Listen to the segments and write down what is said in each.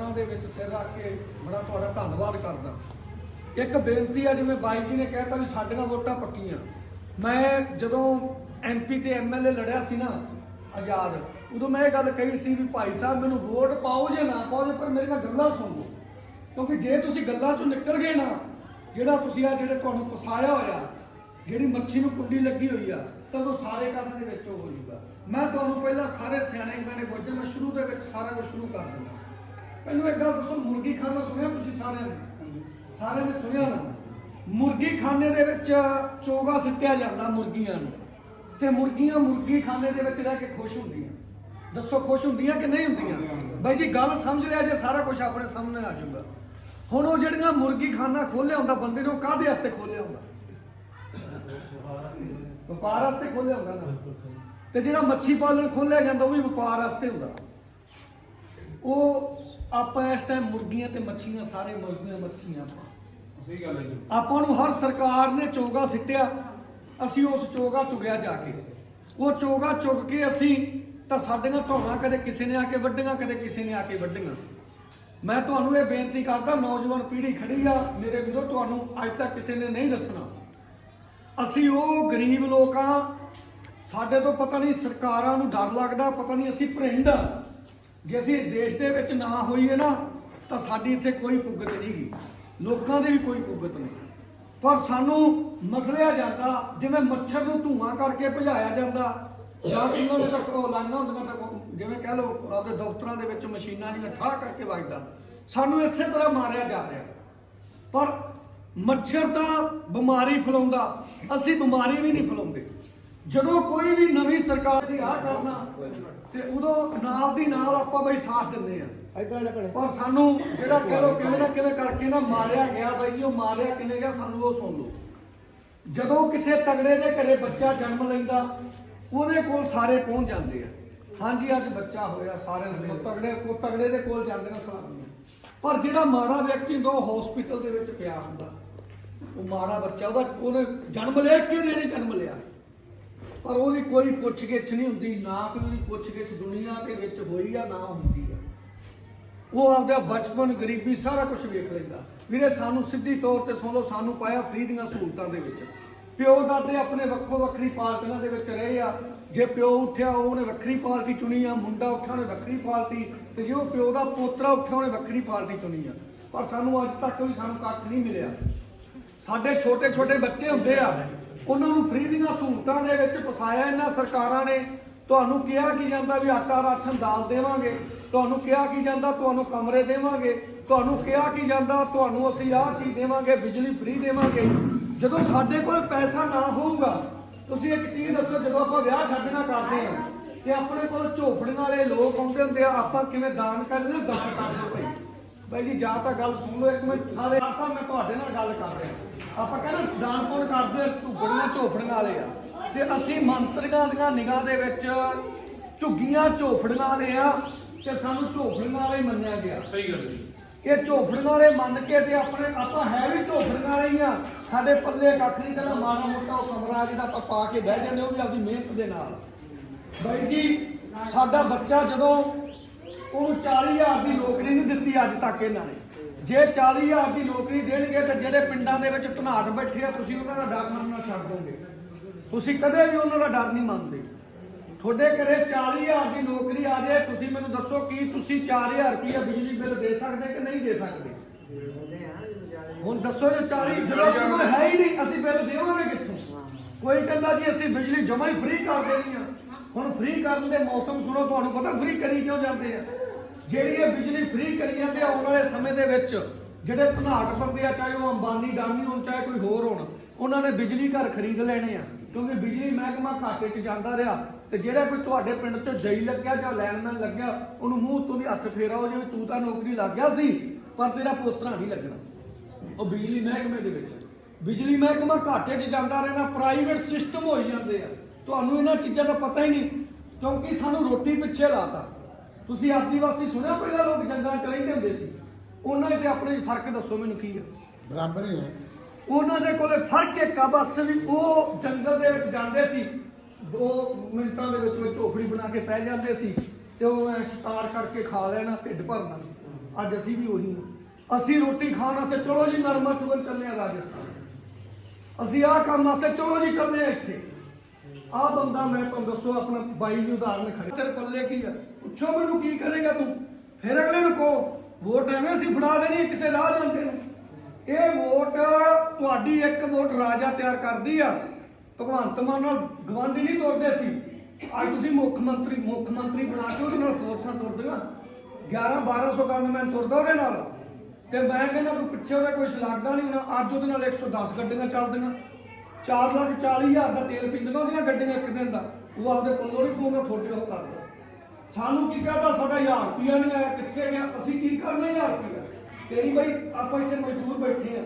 ਚਰਨਾਂ ਦੇ ਵਿੱਚ ਸਿਰ ਰੱਖ ਕੇ ਬੜਾ ਤੁਹਾਡਾ ਧੰਨਵਾਦ ਕਰਦਾ। ਇੱਕ ਬੇਨਤੀ ਆ, ਜਿਵੇਂ ਬਾਈ ਜੀ ਨੇ ਕਹਿਤਾ ਵੀ ਸਾਡੀਆਂ ਵੋਟਾਂ ਪੱਕੀਆਂ। ਮੈਂ ਜਦੋਂ ਐਮਪੀ ਤੇ ਐਮਐਲਏ ਲੜਿਆ ਸੀ ਨਾ, ਆਜ਼ਾਦ, ਉਦੋਂ ਮੈਂ ਇਹ ਗੱਲ ਕਹੀ ਸੀ ਵੀ ਭਾਈ ਸਾਹਿਬ, ਮੈਨੂੰ ਵੋਟ ਪਾਓ ਜੇ ਨਾ ਪਾਓ ਪਰ ਮੇਰੀਆਂ ਗੱਲਾਂ ਸੁਣ। ਲਓ ਕਿਉਂਕਿ ਜੇ ਤੁਸੀਂ ਗੱਲਾਂ ਚੋਂ ਨਿਕਲ ਗਏ ਨਾ, ਜਿਹੜਾ ਤੁਸੀਂ ਆ ਜਿਹੜੇ ਤੁਹਾਨੂੰ ਫਸਾਇਆ ਹੋਇਆ, ਜਿਹੜੀ ਮੱਛੀ ਨੂੰ ਕੁੰਡੀ ਲੱਗੀ ਹੋਈ ਆ, ਤਾਂ ਉਹ ਸਾਰੇ ਕਾਸੇ ਦੇ ਵਿੱਚ ਉਹ ਹੋ ਜਾਊਗਾ। ਮੈਂ ਤੁਹਾਨੂੰ ਪਹਿਲਾਂ ਸਾਰੇ ਸਿਆਣੇ ਬਣੇ ਬੋਝੇ ਮੈਂ ਸ਼ੁਰੂ ਦੇ ਵਿੱਚ ਸਾਰਾ ਕੁਝ ਸ਼ੁਰੂ ਕਰ ਦਿੰਦਾ। ਮੈਨੂੰ ਇੱਕ ਗੱਲ ਦੱਸੋ, ਮੁਰਗੀ ਖਾਨਾ ਸੁਣਿਆ ਤੁਸੀਂ ਸਾਰਿਆਂ ਨੇ? ਸਾਰਿਆਂ ਨੇ ਸੁਣਿਆ ਨਾ ਮੁਰਗੀ ਖਾਨੇ ਦੇ ਵਿੱਚ ਚੋਗਾ ਸਿੱਟਿਆ ਜਾਂਦਾ ਮੁਰਗੀਆਂ ਨੂੰ। ਤੇ ਮੁਰਗੀਆਂ ਮੁਰਗੀ ਖਾਨੇ ਦੇ ਵਿੱਚ ਰਹਿ ਕੇ ਖੁਸ਼ ਹੁੰਦੀਆਂ। ਦੱਸੋ, ਖੁਸ਼ ਹੁੰਦੀਆਂ ਕਿ ਨਹੀਂ ਹੁੰਦੀਆਂ? ਬਾਈ ਜੀ, ਗੱਲ ਸਮਝ ਲਿਆ ਜੇ ਸਾਰਾ ਕੁਝ ਆਪਣੇ ਸਾਹਮਣੇ ਆ ਜਾਊਗਾ। ਹੁਣ ਉਹ ਜਿਹੜੀਆਂ ਮੁਰਗੀ ਖਾਨਾ ਖੋਲਿਆ ਹੁੰਦਾ, ਬੰਦੇ ਨੂੰ ਉਹ ਕਾਹਦੇ ਵਾਸਤੇ ਖੋਲਿਆ ਹੁੰਦਾ? ਵਪਾਰ ਵਾਸਤੇ ਖੋਲਿਆ ਹੁੰਦਾ ਨਾ। ਤੇ ਜਿਹੜਾ ਮੱਛੀ ਪਾਲਣ ਖੋਲਿਆ ਜਾਂਦਾ, ਉਹ ਵੀ ਵਪਾਰ ਵਾਸਤੇ ਹੁੰਦਾ। ਉਹ ਆਪਾਂ ਇਸ ਟਾਈਮ ਮੁਰਗੀਆਂ ਤੇ ਮੱਛੀਆਂ ਸਾਰੇ ਮੁਰਗੀਆਂ ਮੱਛੀਆਂ ਆਪਾਂ। ਸਹੀ ਗੱਲ ਹੈ ਜੀ। ਆਪਾਂ ਨੂੰ ਹਰ ਸਰਕਾਰ ਨੇ ਚੋਗਾ ਸਿੱਟਿਆ ਅਸੀਂ ਉਸ ਚੋਗਾ ਚੁਗਿਆ ਜਾ ਕੇ। ਉਹ ਚੋਗਾ ਚੁਗ ਕੇ ਅਸੀਂ ਤਾਂ ਸਾਡੀਆਂ ਧੌਣਾ ਕਦੇ ਕਿਸੇ ਨੇ ਆ ਕੇ ਵੱਡੀਆਂ ਕਦੇ ਕਿਸੇ ਨੇ ਆ ਕੇ ਵੱਡੀਆਂ। ਮੈਂ ਤੁਹਾਨੂੰ ਇਹ ਬੇਨਤੀ ਕਰਦਾ ਨੌਜਵਾਨ ਪੀੜ੍ਹੀ ਖੜੀ ਆ ਮੇਰੇ ਵੀਰੋ ਤੁਹਾਨੂੰ ਅੱਜ ਤੱਕ ਕਿਸੇ ਨੇ ਨਹੀਂ ਦੱਸਣਾ। ਅਸੀਂ ਉਹ ਗਰੀਬ ਲੋਕਾਂ ਸਾਡੇ ਤੋਂ ਪਤਾ ਨਹੀਂ ਸਰਕਾਰਾਂ ਨੂੰ ਡਰ ਲੱਗਦਾ ਪਤਾ ਨਹੀਂ ਅਸੀਂ ਭਰਿੰਡ ਆ। ਜੇ ਅਸੀਂ ਦੇਸ਼ ਦੇ ਵਿੱਚ ਨਾ ਹੋਈਏ ਨਾ, ਤਾਂ ਸਾਡੀ ਇੱਥੇ ਕੋਈ ਪੁੱਗਤ ਨਹੀਂ ਗੀ। ਲੋਕਾਂ ਦੀ ਵੀ ਕੋਈ ਪੁੱਗਤ ਨਹੀਂ। ਪਰ ਸਾਨੂੰ ਮਸਲਿਆ ਜਾਂਦਾ, ਜਿਵੇਂ ਮੱਛਰ ਨੂੰ ਧੂਆਂ ਕਰਕੇ ਭਜਾਇਆ ਜਾਂਦਾ, ਜਾਂ ਇਹਨਾਂ ਨੇ ਤੱਕ ਲਾਈਨਾਂ ਹੁੰਦੀਆਂ, ਤਾਂ ਜਿਵੇਂ ਕਹਿ ਲਓ, ਆਪਦੇ ਦਫ਼ਤਰਾਂ ਦੇ ਵਿੱਚ ਮਸ਼ੀਨਾਂ ਜਿਹੀਆਂ ਠਾਹ ਕਰਕੇ ਵੱਜਦਾ, ਸਾਨੂੰ ਇਸੇ ਤਰ੍ਹਾਂ ਮਾਰਿਆ ਜਾ ਰਿਹਾ। ਪਰ ਮੱਛਰ ਤਾਂ ਬਿਮਾਰੀ ਫੈਲਾਉਂਦਾ, ਅਸੀਂ ਬਿਮਾਰੀ ਵੀ ਨਹੀਂ ਫੈਲਾਉਂਦੇ। ਜਦੋਂ ਕੋਈ ਵੀ ਨਵੀਂ ਸਰਕਾਰ ਸੀ ਆਹ ਕਰਨਾ ਤੇ ਉਦੋਂ ਨਾਲ ਦੀ ਨਾਲ ਆਪਾਂ ਬਈ ਸਾਥ ਦਿੰਦੇ ਆ। ਇਧਰ ਆ ਜਾ ਭੈਣੇ। ਪਰ ਸਾਨੂੰ ਜਿਹੜਾ ਕਹਿ ਲੋ ਕਿਵੇਂ ਨਾ ਕਿਵੇਂ ਕਰਕੇ ਨਾ ਮਾਰਿਆ ਗਿਆ ਬਾਈ ਜੀ ਉਹ ਮਾਰਿਆ ਕਿਵੇਂ ਗਿਆ ਸਾਨੂੰ ਉਹ ਸੁਣ ਲਓ। ਜਦੋਂ ਕਿਸੇ ਤਗੜੇ ਦੇ ਘਰੇ ਬੱਚਾ ਜਨਮ ਲੈਂਦਾ ਉਹਦੇ ਕੋਲ ਸਾਰੇ ਪਹੁੰਚ ਜਾਂਦੇ ਆ। ਹਾਂਜੀ ਅੱਜ ਬੱਚਾ ਹੋਇਆ ਸਾਰੇ ਤਗੜੇ ਕੋ ਤਗੜੇ ਦੇ ਕੋਲ ਜਾਂਦੇ ਨੇ ਸਲਾਮੀਆਂ ਪਰ ਜਿਹੜਾ ਮਾੜਾ ਵਿਅਕਤੀ ਹੁੰਦਾ ਉਹ ਹਸਪੀਟਲ ਦੇ ਵਿੱਚ ਪਿਆ ਹੁੰਦਾ। ਉਹ ਮਾੜਾ ਬੱਚਾ ਉਹਦਾ ਉਹਨੇ ਜਨਮ ਲਿਆ ਕਿਹਦੇ ਨੇ ਜਨਮ ਲਿਆ? ਪਰ ਉਹਦੀ ਕੋਈ ਪੁੱਛਗਿੱਛ ਨਹੀਂ ਹੁੰਦੀ, ਨਾ ਕੋਈ ਉਹਦੀ ਪੁੱਛਗਿੱਛ ਦੁਨੀਆ ਦੇ ਵਿੱਚ ਹੋਈ ਆ, ਨਾ ਹੁੰਦੀ ਆ। ਉਹ ਆਪਦਾ ਬਚਪਨ, ਗਰੀਬੀ ਸਾਰਾ ਕੁਝ ਵੇਖ ਲੈਂਦਾ। ਵੀਰੇ, ਸਾਨੂੰ ਸਿੱਧੀ ਤੌਰ ਤੇ ਸੁਣ ਲਓ, ਸਾਨੂੰ ਪਾਇਆ ਫ੍ਰੀ ਦੀਆਂ ਸਹੂਲਤਾਂ ਦੇ ਵਿੱਚ। ਪਿਓ ਦਾਦੇ ਆਪਣੇ ਵੱਖੋ ਵੱਖਰੀ ਪਾਰਟੀਆਂ ਦੇ ਵਿੱਚ ਰਹੇ ਆ। ਜੇ ਪਿਓ ਉੱਠਿਆ, ਉਹਨੇ ਵੱਖਰੀ ਪਾਰਟੀ ਚੁਣੀ ਆ, ਮੁੰਡਾ ਉੱਠਿਆ, ਉਹਨੇ ਵੱਖਰੀ ਪਾਰਟੀ। ਤੇ ਜੇ ਉਹ ਪਿਓ ਦਾ ਪੋਤਰਾ ਉੱਠਿਆ, ਉਹਨੇ ਵੱਖਰੀ ਪਾਰਟੀ ਚੁਣੀ ਆ। ਪਰ ਸਾਨੂੰ ਅੱਜ ਤੱਕ ਵੀ ਸਾਨੂੰ ਕੱਖ ਨਹੀਂ ਮਿਲਿਆ। ਸਾਡੇ ਛੋਟੇ ਛੋਟੇ ਬੱਚੇ ਹੁੰਦੇ ਆ ਉਹਨਾਂ ਨੂੰ ਫ੍ਰੀ ਦੀਆਂ ਸਹੂਲਤਾਂ ਦੇ ਵਿੱਚ ਫਸਾਇਆ ਇਹਨਾਂ ਸਰਕਾਰਾਂ ਨੇ। ਤੁਹਾਨੂੰ ਕਿਹਾ ਕੀ ਜਾਂਦਾ ਵੀ ਆਟਾ ਰਾਸ਼ਨ ਦਾਲ ਦੇਵਾਂਗੇ। ਤੁਹਾਨੂੰ ਕਿਹਾ ਕੀ ਜਾਂਦਾ ਤੁਹਾਨੂੰ ਕਮਰੇ ਦੇਵਾਂਗੇ। ਤੁਹਾਨੂੰ ਕਿਹਾ ਕੀ ਜਾਂਦਾ ਤੁਹਾਨੂੰ ਅਸੀਂ ਆਹ ਚੀਜ਼ ਦੇਵਾਂਗੇ, ਬਿਜਲੀ ਫ੍ਰੀ ਦੇਵਾਂਗੇ। ਜਦੋਂ ਸਾਡੇ ਕੋਲ ਪੈਸਾ ਨਾ ਹੋਊਗਾ, ਤੁਸੀਂ ਇੱਕ ਚੀਜ਼ ਦੱਸੋ, ਜਦੋਂ ਆਪਾਂ ਵਿਆਹ ਛੱਡਣਾ ਕਰਦੇ ਆ ਤੇ ਆਪਣੇ ਕੋਲ ਝੋਪੜੀਆਂ ਵਾਲੇ ਲੋਕ ਆਉਂਦੇ ਹੁੰਦੇ ਆ, ਆਪਾਂ ਕਿਵੇਂ ਦਾਨ ਕਰਦੇ ਨੇ ਦਾਨ ਕਰਦੇ ਭਾਈ। ਬਾਈ ਜੀ ਜਾਂ ਤਾਂ ਗੱਲ ਸੁਣ ਲਓ ਇੱਕ ਮਿੰਟ। ਸਾਰੇ ਸਾਹਿਬ ਮੈਂ ਤੁਹਾਡੇ ਨਾਲ ਗੱਲ ਕਰ ਰਿਹਾ। ਆਪਾਂ ਕਹਿੰਦੇ ਦਾਨ ਪੁੰਨ ਕਰਦੇ ਝੁੱਗੜੀਆਂ ਝੋਪੜੀਆਂ ਵਾਲੇ ਆ। ਤੇ ਅਸੀਂ ਮੰਤਰੀਆਂ ਦੀਆਂ ਨਿਗਾਹ ਦੇ ਵਿੱਚ ਝੁੱਗੀਆਂ ਝੋਪੜੀਆਂ ਵਾਲੇ ਆ ਤੇ ਸਾਨੂੰ ਝੋਪੜੀਆਂ ਵਾਲੇ ਮੰਨਿਆ ਗਿਆ। ਸਹੀ ਗੱਲ ਜੀ। ਇਹ ਝੋਪੜੀਆਂ ਵਾਲੇ ਮੰਨ ਕੇ ਤੇ ਆਪਣੇ ਆਪਾਂ ਹੈ ਵੀ ਝੋਪੜੀਆਂ ਵਾਲੇ ਹੀ ਆ। ਸਾਡੇ ਪੱਲੇ ਕੱਖ ਨਹੀਂ ਕਹਿੰਦਾ ਮਾੜਾ ਮੋਟਾ ਉਹ ਕਮਰਾ ਜਿਹੜਾ ਆਪਾਂ ਪਾ ਕੇ ਬਹਿ ਜਾਂਦੇ ਉਹ ਵੀ ਆਪਦੀ ਮਿਹਨਤ ਦੇ ਨਾਲ। ਬਾਈ ਜੀ ਸਾਡਾ ਬੱਚਾ ਜਦੋਂ ਉਹਨੂੰ 40000 ਦੀ ਨੌਕਰੀ ਨਹੀਂ ਦਿੱਤੀ ਅੱਜ ਤੱਕ ਇਹਨਾਂ ਨੇ। ਜੇ 40000 ਦੀ ਨੌਕਰੀ ਦੇਣਗੇ ਤੇ ਜਿਹੜੇ ਪਿੰਡਾਂ ਦੇ ਵਿੱਚ ਧਨਾਟ ਬੈਠੇ ਆ, ਤੁਸੀਂ ਉਹਨਾਂ ਦਾ ਡਰ ਮੰਨਣਾ ਛੱਡ ਦੋਗੇ ਤੁਸੀਂ ਕਦੇ ਵੀ ਉਹਨਾਂ ਦਾ ਡਰ ਨਹੀਂ ਮੰਨਦੇ। ਤੁਹਾਡੇ ਘਰੇ 40000 ਦੀ ਨੌਕਰੀ ਆ ਜਾਏ, ਤੁਸੀਂ ਮੈਨੂੰ ਦੱਸੋ ਕੀ ਤੁਸੀਂ 4000 ਰੁਪਏ ਬਿਜਲੀ ਬਿੱਲ ਦੇ ਸਕਦੇ ਕਿ ਨਹੀਂ ਦੇ ਸਕਦੇ? ਹੁਣ ਦੱਸੋ ਜੇ 40 ਜਦੋਂ ਕੋਈ ਹੈ ਹੀ ਨਹੀਂ, ਅਸੀਂ ਬਿੱਲ ਦੇਵਾਂਗੇ ਕਿੱਥੋਂ? ਕੋਈ ਕਹਿੰਦਾ ਜੀ ਅਸੀਂ ਬਿਜਲੀ ਜਮਾ ਹੀ ਫ੍ਰੀ ਕਰ ਦੇਣੀ ਆ। ਹੁਣ ਫ੍ਰੀ ਕਰਨ ਦੇ ਮੌਸਮ ਸੁਣੋ ਤੁਹਾਨੂੰ ਪਤਾ ਫ੍ਰੀ ਕਰੀ ਕਿਉਂ ਜਾਂਦੇ ਆ? ਜਿਹੜੀ ਇਹ ਬਿਜਲੀ ਫ੍ਰੀ ਕਰੀ ਜਾਂਦੇ ਆ, ਆਉਣ ਵਾਲੇ ਸਮੇਂ ਦੇ ਵਿੱਚ, ਜਿਹੜੇ ਭਨਾਟ ਬੰਦੇ ਆ, ਚਾਹੇ ਉਹ ਅੰਬਾਨੀ, ਡਾਨੀ ਹੋਣ, ਚਾਹੇ ਕੋਈ ਹੋਰ ਹੋਣ, ਉਹਨਾਂ ਨੇ ਬਿਜਲੀ ਘਰ ਖਰੀਦ ਲੈਣੇ ਆ। ਕਿਉਂਕਿ ਬਿਜਲੀ ਮਹਿਕਮਾ ਘਾਟੇ 'ਚ ਜਾਂਦਾ ਰਿਹਾ ਤੇ ਜਿਹੜਾ ਕੋਈ ਤੁਹਾਡੇ ਪਿੰਡ 'ਚ ਜਈ ਲੱਗਿਆ ਜਾਂ ਲੈਨਮੈਨ ਲੱਗਿਆ, ਉਹਨੂੰ ਮੂੰਹ ਤੋਂ ਦੀ ਹੱਥ ਫੇਰਾ ਹੋ ਜਿਵੇਂ ਤੂੰ ਤਾਂ ਨੌਕਰੀ ਲੱਗ ਗਿਆ ਸੀ, ਪਰ ਤੇਰਾ ਪੋਤਰਾ ਨਹੀਂ ਲੱਗਣਾ। ਉਹ ਬਿਜਲੀ ਮਹਿਕਮੇ ਦੇ ਵਿੱਚ। ਬਿਜਲੀ ਮਹਿਕਮਾ ਘਾਟੇ 'ਚ ਜਾਂਦਾ ਰਹਿਣਾ ਪ੍ਰਾਈਵੇਟ ਸਿਸਟਮ ਹੋਈ ਜਾਂਦੇ ਆ। ਤੁਹਾਨੂੰ ਇਹਨਾਂ ਚੀਜ਼ਾਂ ਦਾ ਪਤਾ ਹੀ ਨਹੀਂ ਕਿਉਂਕਿ ਸਾਨੂੰ ਰੋਟੀ ਪਿੱਛੇ ਲਾਤਾ। ਤੁਸੀਂ ਆਦੀਵਾਸੀ ਸੁਣਿਆ ਪਹਿਲਾਂ ਲੋਕ ਜੰਗਲਾਂ 'ਚ ਰਹਿੰਦੇ ਹੁੰਦੇ ਸੀ? ਉਹਨਾਂ ਤੇ ਆਪਣੇ ਫ਼ਰਕ ਦੱਸੋ ਮੈਨੂੰ ਕੀ ਆ? ਬਰਾਬਰ ਹੀ ਹੈ ਉਹਨਾਂ ਦੇ ਕੋਲੇ ਫ਼ਰਕ ਇੱਕ ਆ ਬਸ ਵੀ ਉਹ ਜੰਗਲ ਦੇ ਵਿੱਚ ਜਾਂਦੇ ਸੀ। ਦੋ ਮਿੰਟਾਂ ਦੇ ਵਿੱਚ ਉਹ ਝੋਪੜੀ ਬਣਾ ਕੇ ਪੈ ਜਾਂਦੇ ਸੀ ਤੇ ਉਹ ਐਂ ਸ਼ਿਕਾਰ ਕਰਕੇ ਖਾ ਲੈਣਾ ਢਿੱਡ ਭਰਨਾ ਅੱਜ ਅਸੀਂ ਵੀ ਉਹੀ ਹਾਂ ਅਸੀਂ ਰੋਟੀ ਖਾਣ ਵਾਸਤੇ ਚਲੋ ਜੀ ਨਰਮਾ ਚੁਗਲ ਚੱਲੇ ਆ ਰਾਜਸਥਾਨ। ਅਸੀਂ ਆਹ ਕੰਮ ਵਾਸਤੇ ਚਲੋ ਜੀ ਚੱਲੇ ਆ ਇੱਥੇ। ਆਹ ਬੰਦਾ ਮੈਂ ਤੁਹਾਨੂੰ ਦੱਸੋ, ਆਪਣਾ ਬਾਈ ਦੀ ਉਦਾਹਰਨ ਖੜੀ। ਤੇਰੇ ਪੱਲੇ ਕੀ ਆ? ਪੁੱਛੋ ਮੈਨੂੰ ਕੀ ਕਰੇਗਾ ਤੂੰ? ਫਿਰ ਅਗਲੇ ਨੂੰ ਕਹੋ, ਵੋਟ ਐਵੇਂ ਅਸੀਂ ਫੜਾ ਦੇਣੀ ਕਿਸੇ ਰਾਹ ਜਾਂਦੇ ਨੂੰ। ਇਹ ਵੋਟ ਤੁਹਾਡੀ ਇੱਕ ਵੋਟ ਰਾਜਾ ਤਿਆਰ ਕਰਦੀ ਆ। ਭਗਵੰਤ ਮਾਨ ਨਾਲ ਗਵਾਂਢੀ ਨਹੀਂ ਤੋਰਦੇ ਸੀ। ਅੱਜ ਤੁਸੀਂ ਮੁੱਖ ਮੰਤਰੀ ਮੁੱਖ ਮੰਤਰੀ ਬਣਾ ਕੇ ਉਹਦੇ ਨਾਲ ਫੋਰਸਾਂ ਤੁਰਦੀਆਂ। 11 1200 ਮੈਂ ਤੁਰਦਾ ਉਹਦੇ ਨਾਲ। ਤੇ ਮੈਂ ਕਹਿੰਦਾ ਕੋਈ ਪਿੱਛੇ ਉਹਦਾ ਕੋਈ ਲੱਗਦਾ ਨਹੀਂ ਹੋਣਾ, ਅੱਜ ਉਹਦੇ ਨਾਲ 110 ਗੱਡੀਆਂ ਚੱਲਦੀਆਂ। 4 ਲੱਖ 40 ਹਜ਼ਾਰ ਦਾ ਤੇਲ ਪੀਂਦੀਆਂ ਉਹਦੀਆਂ ਗੱਡੀਆਂ ਇੱਕ ਦਿਨ ਦਾ। ਉਹ ਆਪਦੇ ਪੱਲੋਂ ਨਹੀਂ ਪਊਗਾ ਤੁਹਾਡੇ ਉਹ ਕਰਦਾ। ਸਾਨੂੰ ਕੀ ਕਹਤਾ ਸਾਡਾ 1000 ਰੁਪਿਆ ਨਹੀਂ ਆਇਆ ਕਿੱਥੇ ਗਿਆ? ਅਸੀਂ ਕੀ ਕਰਨਾ 1000 ਰੁਪਿਆ ਤੇਰੀ ਬਈ ਆਪਾਂ ਇੱਥੇ ਮਜ਼ਦੂਰ ਬੈਠੇ ਆ।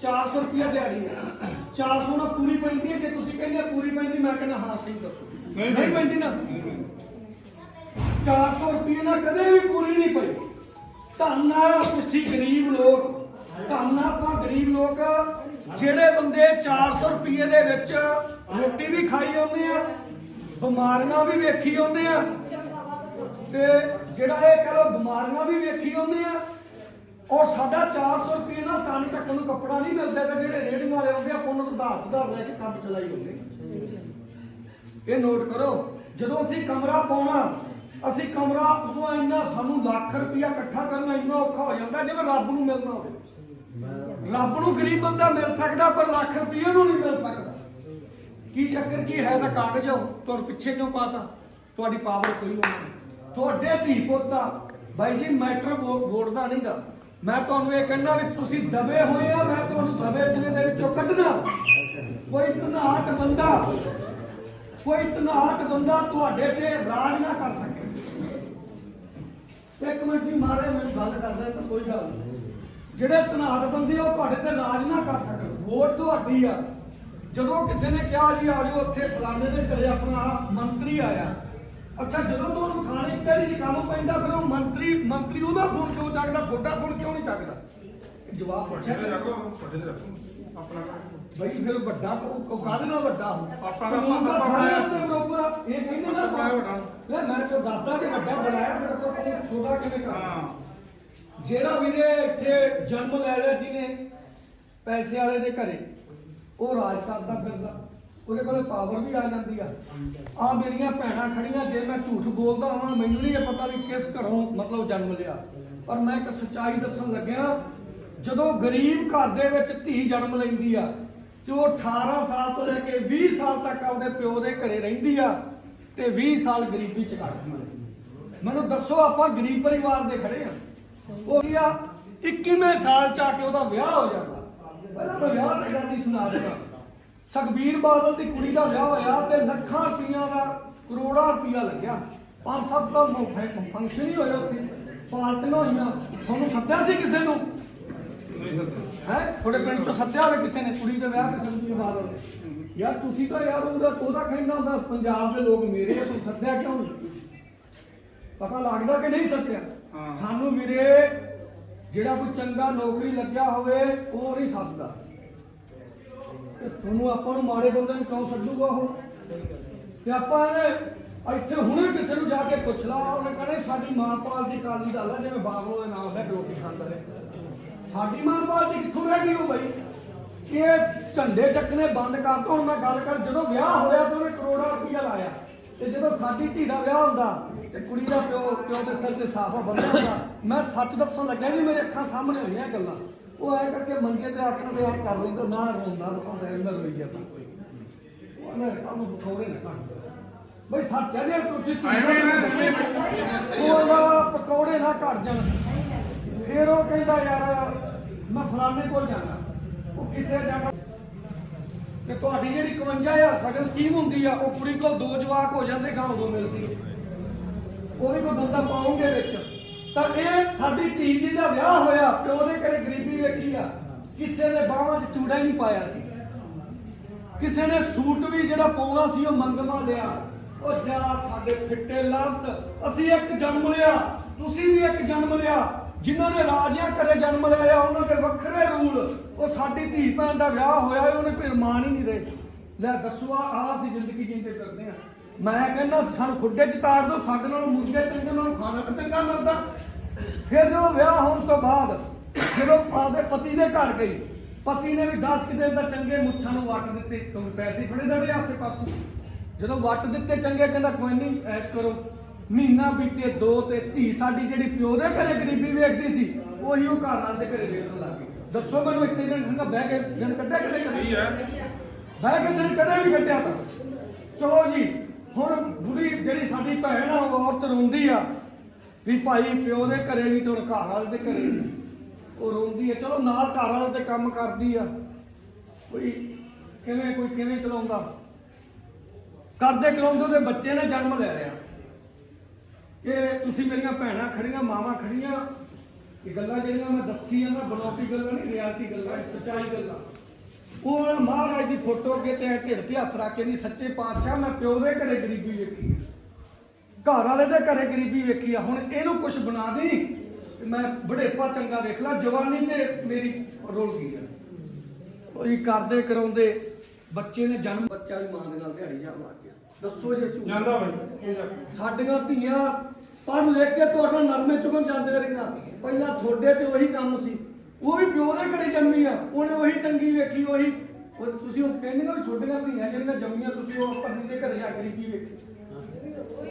400 ਰੁਪਿਆ ਦਿਹਾੜੀ ਆ। 400 ਨਾਲ ਪੂਰੀ ਪੈਂਦੀ ਹੈ ਜੇ ਤੁਸੀਂ ਕਹਿੰਦੇ ਪੂਰੀ ਪੈਂਦੀ ਮੈਂ ਕਹਿੰਦਾ ਹਾਂ ਸਹੀ ਦੱਸੋ। ਨਹੀਂ, ਪੈਂਦੀ ਨਾ? 400 ਰੁਪਏ ਨਾਲ ਕਦੇ ਵੀ ਪੂਰੀ ਨਹੀਂ ਪਈ। ਧੰਨ ਆ ਤੁਸੀਂ ਗਰੀਬ ਲੋਕ। ਧੰਨ ਆਪਾਂ ਗਰੀਬ ਲੋਕ। ਜਿਹੜੇ ਬੰਦੇ 400 ਰੁਪਏ ਦੇ ਵਿੱਚ ਰੋਟੀ ਵੀ ਖਾਈ ਆਉਂਦੇ ਆ, ਬਿਮਾਰੀਆਂ ਵੀ ਵੇਖੀ ਆਉਂਦੇ ਆ, ਤੇ ਜਿਹੜਾ ਇਹ ਕਹ ਬਿਮਾਰੀਆਂ ਵੀ ਵੇਖੀ ਆਉਂਦੇ ਆ, ਔਰ ਸਾਡਾ 400 ਰੁਪਏ ਨਾਲ ਤਨ ਢੱਕਣ ਨੂੰ ਕੱਪੜਾ ਨਹੀਂ ਮਿਲਦਾ ਤੇ ਜਿਹੜੇ ਰੇੜੀਆਂ ਵਾਲੇ ਆਉਂਦੇ ਆ ਉਹਨਾਂ ਤੋਂ ਉਧਾਰ ਲੈ ਕੇ ਕੰਮ ਚਲਾਈ ਹੁੰਦੇ ਇਹ ਨੋਟ ਕਰੋ, ਜਦੋਂ ਅਸੀਂ ਕਮਰਾ ਪਾਉਣਾ, ਅਸੀਂ ਕਮਰਾ ਉਦੋਂ ਇੰਨਾ ਸਾਨੂੰ ਲੱਖ ਰੁਪਇਆ ਇਕੱਠਾ ਕਰਨਾ ਇੰਨਾ ਔਖਾ ਹੋ ਜਾਂਦਾ ਜਿਵੇਂ ਰੱਬ ਨੂੰ ਮਿਲਣਾ ਹੋਵੇ। ਰੱਬ ਨੂੰ ਗਰੀਬ ਬੰਦਾ ਮਿਲ ਸਕਦਾ, ਪਰ ਲੱਖ ਰੁਪਏ ਨੂੰ ਨਹੀਂ ਮਿਲ ਸਕਦਾ। ਕੀ ਚੱਕਰ, ਕੀ ਹੈ? ਤਾਂ ਕਾਗਜ਼ ਤੁਹਾਡੇ ਪਿੱਛੇ ਕਿਉਂ ਪਾਤਾ? ਤੁਹਾਡੀ ਪਾਵਰ ਕੋਈ ਨਹੀਂ। ਤੁਹਾਡੇ ਧੀ ਪੁੱਤ ਬਾਈ ਜੀ, ਮੈਟਰ ਵੋਟ ਦਾ ਨਹੀਂਗਾ। ਮੈਂ ਤੁਹਾਨੂੰ ਇਹ ਕਹਿੰਦਾ ਵੀ ਤੁਸੀਂ ਦਬੇ ਹੋਏ ਆ, ਮੈਂ ਤੁਹਾਨੂੰ ਦਬੇ ਕੁਏ ਦੇ ਵਿੱਚੋਂ ਕੱਢਣਾ। ਕੋਈ ਧਨਾਟ ਬੰਦਾ, ਕੋਈ ਧਨਾਟ ਬੰਦਾ ਤੁਹਾਡੇ ਤੇ ਰਾਜ ਨਾ ਕਰ ਸਕੇ। ਇੱਕ ਮਿੰਟ ਜੀ, ਮਾਰੇ ਮੈਨੂੰ ਗੱਲ ਕਰਦੇ ਤਾਂ ਕੋਈ ਗੱਲ ਨਹੀਂ। ਜਿਹੜੇ ਧਨਾਟ ਬੰਦੇ ਉਹ ਤੁਹਾਡੇ ਤੇ ਰਾਜ ਨਾ ਕਰ ਸਕਣ। ਵੋਟ ਤੁਹਾਡੀ ਆ। ਜਦੋਂ ਕਿਸੇ ਨੇ ਕਿਹਾ ਜੀ ਆ ਜਾਓ ਉੱਥੇ ਫਲਾਣੇ ਦੇ ਘਰੇ ਆਪਣਾ ਮੰਤਰੀ ਆਇਆ। ਅੱਛਾ ਜਦੋਂ ਤੁਹਾਨੂੰ ਖਾਣੇ ਚਾਹੀਦੀ ਜੀ ਕੰਮ ਪੈਂਦਾ ਫਿਰ ਉਹ ਮੰਤਰੀ ਮੰਤਰੀ ਉਹਦਾ ਫੋਨ ਕਿਉਂ ਚੱਕਦਾ? ਤੁਹਾਡਾ ਫੋਨ ਕਿਉਂ ਨਹੀਂ ਚੱਕਦਾ? ਜਵਾਬ ਪੁੱਛਿਆ ਤੇ ਰੱਖੋ ਪੱਠੇ ਤੇ ਰੱਖੋ। ਆਪਣਾ ਬਈ ਫਿਰ ਵੱਡਾ ਉਹ ਕਾਹਦੇ ਨਾਲ ਵੱਡਾ ਆਪਣਾ ਦਾ ਆਪਣਾ ਸਾਰੇ ਉਹਦੇ ਬਰੋਬਰ ਆ। ਇਹ ਕਹਿੰਦੇ ਨਾ। ਲੈ ਮੈਂ ਤਾਂ ਦੱਸਦਾ ਕਿ ਵੱਡਾ ਬਣਾਇਆ ਫਿਰ ਆਪਾਂ ਤੂੰ ਛੋਟਾ ਕਿਵੇਂ ਕਰ ਹਾਂ। ਜਿਹੜਾ ਵੀਰੇ ਇੱਥੇ ਜਨਮ ਲੈ ਲਿਆ ਜਿਹਨੇ ਪੈਸੇ ਵਾਲੇ ਦੇ ਘਰੇ, ਉਹ ਰਾਜ ਕਰਦਾ ਫਿਰਦਾ। ਉਹਦੇ ਕੋਲ ਪਾਵਰ ਵੀ ਆ ਜਾਂਦੀ ਆ। ਆ ਮੇਰੀਆਂ ਭੈਣਾਂ ਖੜੀਆਂ, ਜੇ ਮੈਂ ਝੂਠ ਬੋਲਦਾ ਹਾਂ, ਮੈਨੂੰ ਨਹੀਂ ਇਹ ਪਤਾ ਵੀ ਕਿਸ ਘਰੋਂ ਮਤਲਬ ਜਨਮ ਲਿਆ। ਪਰ ਮੈਂ ਇੱਕ ਸੱਚਾਈ ਦੱਸਣ ਲੱਗਿਆ, ਜਦੋਂ ਗਰੀਬ ਘਰ ਦੇ ਵਿੱਚ ਧੀ ਜਨਮ ਲੈਂਦੀ ਆ, ਤੇ ਉਹ 18 ਸਾਲ ਤੋਂ ਲੈ ਕੇ 20 ਸਾਲ ਤੱਕ ਆਪਦੇ ਪਿਓ ਦੇ ਘਰੇ ਰਹਿੰਦੀ ਆ, ਤੇ 20 ਸਾਲ ਗਰੀਬੀ ਚ ਕੱਟਦੀ ਆ। ਮੈਨੂੰ ਦੱਸੋ, ਆਪਾਂ ਗਰੀਬ ਪਰਿਵਾਰ ਦੇ ਖੜੇ ਆ। ਉਹ ਕੀ ਆ 21ਵੇਂ ਸਾਲ ਚ ਆ ਕੇ ਉਹਦਾ ਵਿਆਹ ਹੋ ਜਾਂਦਾ। ਪਹਿਲਾਂ ਮੈਂ ਵਿਆਹ ਤੇ ਗੱਲ ਨਹੀਂ ਸੁਣਾ ਦੇਣਾ ਸੁਖਬੀਰ ਬਾਦਲ ਦੀ ਕੁੜੀ ਦਾ ਵਿਆਹ ਹੋਇਆ ਤੇ ਲੱਖਾਂ ਰੁਪਈਆ ਦਾ ਕਰੋੜਾਂ ਰੁਪਈਆ ਲੱਗਿਆ। ਪੰਜ ਸੱਤ ਦਾ ਫੰਕਸ਼ਨ ਹੀ ਹੋਇਆ ਉੱਥੇ। ਪਾਰਟੀਆਂ ਹੋਈਆਂ। ਤੁਹਾਨੂੰ ਸੱਦਿਆ ਸੀ ਕਿਸੇ ਨੂੰ? ਹੈ? ਤੁਹਾਡੇ ਪਿੰਡ ਚੋਂ ਸੱਦਿਆ ਹੋਵੇ ਕਿਸੇ ਨੇ ਕੁੜੀ ਦਾ ਵਿਆਹ ਕਿਸੇ ਨੂੰ ਬਾਦਲ ਯਾਰ ਤੁਸੀਂ ਤਾਂ ਯਾਰ ਉਹਦਾ ਉਹਦਾ ਕਹਿੰਦਾ ਹੁੰਦਾ ਪੰਜਾਬ ਦੇ ਲੋਕ ਮੇਰੇ ਆ ਤੂੰ ਸੱਦਿਆ ਕਿਉਂ ਨਹੀਂ? ਪਤਾ ਲੱਗਦਾ ਕਿ ਨਹੀਂ ਸੱਦਿਆ। ਸਾਨੂੰ ਵੀਰੇ, ਜਿਹੜਾ ਕੋਈ ਚੰਗਾ ਨੌਕਰੀ ਲੱਗਿਆ ਹੋਵੇ, ਉਹ ਨਹੀਂ ਸੱਦਦਾ ਤੇ ਤੁਹਾਨੂੰ ਆਪਾਂ ਨੂੰ ਮਾੜੇ ਬੰਦੇ ਨੂੰ ਕਿਉਂ ਸੱਦੂਗਾ ਉਹ? ਤੇ ਆਪਾਂ ਨੇ ਇੱਥੇ ਹੁਣੇ ਕਿਸੇ ਨੂੰ ਜਾ ਕੇ ਪੁੱਛ ਲਾ, ਉਹਨੇ ਕਹਿੰਦੇ ਸਾਡੀ ਮਾਂ ਪਾਲਦੀ ਕਾਲੀ ਦਾ ਹੈ ਜਿਵੇਂ ਬਾਬਲੋ ਦੇ ਨਾਲ ਬੈਠ ਰੋਟੀ ਖਾਂਦਾ ਰਹੇ ਸਾਡੀ ਮਾਂ ਪਾਲਦੀ ਕਿੱਥੋਂ ਰਹਿ ਗਈ ਉਹ ਬਈ? ਇਹ ਝੰਡੇ ਚੱਕਨੇ ਬੰਦ ਕਰ ਦੋ ਮੈਂ ਗੱਲ ਕਰ, ਜਦੋਂ ਵਿਆਹ ਹੋਇਆ ਤੇ ਉਹਨੇ ਕਰੋੜਾਂ ਰੁਪਈਆ ਲਾਇਆ। ਤੇ ਜਦੋਂ ਸਾਡੀ ਧੀ ਦਾ ਵਿਆਹ ਹੁੰਦਾ ਤੇ ਕੁੜੀ ਦਾ ਪਿਓ ਪਿਓ ਦੇ ਸਿਰ ਤੇ ਸਾਫਾ ਬੰਨ੍ਹਿਆ ਹੁੰਦਾ। ਮੈਂ ਸੱਚ ਦੱਸਣ ਲੱਗਿਆ ਵੀ ਮੇਰੇ ਅੱਖਾਂ ਸਾਹਮਣੇ ਹੋਈਆਂ ਗੱਲਾਂ। ਉਹ ਐ ਕਰਕੇ ਮੰਜੇ ਤੇ ਆ ਕੇ ਵਿਆਹ ਕਰ ਲੈਂਦਾ ਨਾ ਰੋਂਦਾ ਦਿਖਾਉਂਦਾ ਇਹਨਾਂ ਰੋਈਆ ਤਾਂ ਉਹਨੇ ਕੰਮ ਬਖੌਰੇ ਨਾ ਕਰ ਬਈ ਸੱਚ ਹੈ ਜੇ ਤੁਸੀਂ ਉਹ ਉਹਦਾ ਪਕੌੜੇ ਨਾ ਘਟ ਜਾਣ। ਫਿਰ ਉਹ ਕਹਿੰਦਾ ਯਾਰ ਮੈਂ ਫਲਾਣੇ ਕੋਲ ਜਾਣਾ। ਉਹ ਕਿਸੇ ਜਾਣਾ। ਤੇ ਤੁਹਾਡੀ ਜਿਹੜੀ 51000 ਸਗਨ ਸਕੀਮ ਹੁੰਦੀ ਆ ਉਹ ਕੁੜੀ ਕੋਲ ਦੋ ਜਵਾਕ ਹੋ ਜਾਂਦੇ ਗਾਂ ਉਦੋਂ ਮਿਲਦੀ ਉਹ ਵੀ ਕੋਈ ਬੰਦਾ ਪਾਉਂਗੇ ਵਿੱਚ। ਤਾਂ ਇਹ ਸਾਡੀ ਧੀ ਜੀ ਦਾ ਵਿਆਹ ਹੋਇਆ, ਪਿਓ ਦੇ ਘਰੇ ਗਰੀਬੀ ਵੇਖੀ ਆ। ਕਿਸੇ ਨੇ ਬਾਹਾਂ 'ਚ ਚੂੜਾ ਨਹੀਂ ਪਾਇਆ ਸੀ। ਕਿਸੇ ਨੇ ਸੂਟ ਵੀ ਜਿਹੜਾ ਪਾਉਣਾ ਸੀ, ਉਹ ਮੰਗਵਾ ਲਿਆ। ਉਹ ਜਾ ਸਾਡੇ ਫਿੱਟੇ ਲੰਤ, ਅਸੀਂ ਇੱਕ ਜਨਮ ਲਿਆ। ਤੁਸੀਂ ਵੀ ਇੱਕ ਜਨਮ ਲਿਆ। ਜਿਨ੍ਹਾਂ ਨੇ ਰਾਜਿਆਂ ਘਰੇ ਜਨਮ ਲਿਆ ਉਹਨਾਂ ਦੇ ਵੱਖਰੇ ਰੂਲ। ਉਹ ਸਾਡੀ ਧੀ ਭੈਣ ਦਾ ਵਿਆਹ ਹੋਇਆ, ਉਹਨੇ ਕੋਈ ਮਾਣ ਹੀ ਨਹੀਂ ਰਹੇ। ਲੈ ਦੱਸੋ ਆ ਆਹ ਅਸੀਂ ਜ਼ਿੰਦਗੀ ਜੀਂਦੇ ਕਰਦੇ ਆ। ਮੈਂ ਕਹਿੰਦਾ ਸਾਨੂੰ ਖੁੱਡੇ ਚ ਤਾਰ ਦੋ ਸਾਡੇ ਨਾਲੋਂ ਮੁਰਗੇ ਚੰਗੇ ਨਾਲੋਂ ਖਾਣਾ ਚੰਗਾ ਮਿਲਦਾ ਫਿਰ ਜਦੋਂ ਵਿਆਹ ਹੋਣ ਤੋਂ ਬਾਅਦ ਜਦੋਂ ਆਪਦੇ ਪਤੀ ਦੇ ਘਰ ਗਈ ਪਤੀ ਨੇ ਵੀ 10 ਕਿਲੇ ਦਾ ਚੰਗੇ ਮੁੱਛਾਂ ਨੂੰ ਵੱਟ ਦਿੱਤੇ ਕਿਉਂਕਿ ਪੈਸੇ ਬੜੇ ਦੜੇ ਆਸੇ ਪਾਸੋਂ? ਜਦੋਂ ਵੱਟ ਦਿੱਤੇ ਚੰਗੇ ਕਹਿੰਦਾ ਕੋਈ ਨਹੀਂ ਐਸ਼ ਕਰੋ। ਮਹੀਨਾ ਬੀਤੇ ਦੋ ਤੇ ਧੀ ਸਾਡੀ ਜਿਹੜੀ ਪਿਓ ਦੇ ਘਰੇ ਗਰੀਬੀ ਵੇਖਦੀ ਸੀ ਉਹੀ ਉਹ ਘਰ ਨਾਲ ਦੇ ਘਰੇ ਵੇਖਣ ਲੱਗ ਗਈ। ਦੱਸੋ ਮੈਨੂੰ ਇੱਥੇ ਦਿਨ ਠੰਡਾ ਬਹਿ ਕੇ ਦਿਨ ਕੱਢਿਆ ਕਿਤੇ? ਹੈ। ਬਹਿ ਕੇ ਦਿਨ ਕਦੇ ਵੀ ਕੱਢਿਆ? ਤਾਂ ਚਲੋ ਜੀ ਹੁਣ ਬੁੜੀ ਜਿਹੜੀ ਸਾਡੀ ਭੈਣ ਆ, ਉਹ ਔਰਤ ਰੋਂਦੀ ਆ ਵੀ ਭਾਈ ਪਿਓ ਦੇ ਘਰੇ ਵੀ ਤੇ ਹੁਣ ਘਰ ਵਾਲੇ ਦੇ ਘਰੇ ਵੀ। ਉਹ ਰੋਂਦੀ ਆ, ਚਲੋ ਨਾਲ ਘਰ ਵਾਲੇ ਦੇ ਕੰਮ ਕਰਦੀ ਆ। ਕੋਈ ਕਿਵੇਂ ਕੋਈ ਕਿਵੇਂ ਚਲਾਉਂਦਾ? ਕਰਦੇ ਕਰਾਉਂਦੇ ਉਹਦੇ ਬੱਚੇ ਨੇ ਜਨਮ ਲੈ ਲਿਆ। ਕਿ ਤੁਸੀਂ ਮੇਰੀਆਂ ਭੈਣਾਂ ਖੜੀਆਂ, ਮਾਵਾਂ ਖੜੀਆਂ, ਇਹ ਗੱਲਾਂ ਜਿਹੜੀਆਂ ਮੈਂ ਦੱਸੀ ਆ ਨਾ, ਬਲੌਕੀ ਗੱਲਾਂ ਨਹੀਂ, ਰਿਆਲਟੀ ਗੱਲਾਂ ਸੱਚਾਈ ਗੱਲਾਂ। ਉਹ ਮਹਾਰਾਜ ਦੀ ਫੋਟੋ ਅੱਗੇ ਤੇ ਢਿੱਡ ਤੇ ਹੱਥ ਰੱਖ ਕੇ ਨਹੀਂ ਸੱਚੇ ਪਾਤਸ਼ਾਹ ਮੈਂ ਪਿਓ ਦੇ ਘਰੇ ਗਰੀਬੀ ਵੇਖੀ ਆ। ਘਰ ਵਾਲੇ ਦੇ ਘਰੇ ਗਰੀਬੀ ਵੇਖੀ ਆ। ਹੁਣ ਇਹਨੂੰ ਕੁਝ ਬਣਾ ਦੇ ਤੇ ਮੈਂ ਬੜੇਪਾ ਚੰਗਾ ਵੇਖ ਲਾ। ਜਵਾਨੀ ਨੇ ਮੇਰੀ ਰੋਲ ਗਈ ਆ? ਕੋਈ ਕਰਦੇ ਕਰਾਉਂਦੇ। ਬੱਚੇ ਨੇ ਜਨਮ ਬੱਚਾ ਵੀ ਮਾਂ ਦੇ ਨਾਲ ਦਿਹਾੜੀ ਜਾ ਲੱਗ ਗਿਆ ਦੱਸੋ ਜੇ ਝੂਠ। ਜਾਂਦਾ ਬਾਈ ਸਾਡੀਆਂ ਧੀਆਂ ਪੜ੍ਹ ਲਿਖ ਕੇ ਤੁਹਾਡਾ ਨਰਮੇ ਚੁਗਣ ਜਾਂਦੇ ਰਹੀਆਂ। ਪਹਿਲਾਂ ਤੁਹਾਡੇ ਤੇ ਉਹੀ ਕੰਮ ਸੀ। ਉਹ ਵੀ ਪਿਓ ਦੇ ਘਰੇ ਜੰਮੀ ਆ, ਉਹਨੇ ਉਹੀ ਤੰਗੀ ਵੇਖੀ, ਉਹੀ ਉਹ ਤੁਸੀਂ ਉਹ ਕਹਿੰਦੇ ਨਾ ਵੀ ਤੁਹਾਡੀਆਂ ਧੀਆਂ ਜਿਹੜੀਆਂ ਜੰਮੀਆਂ, ਤੁਸੀਂ ਉਹ ਪਤਨੀ ਦੇ ਘਰੇ ਜਾ ਕੇ ਗਰੀਬੀ ਵੇਖੀ।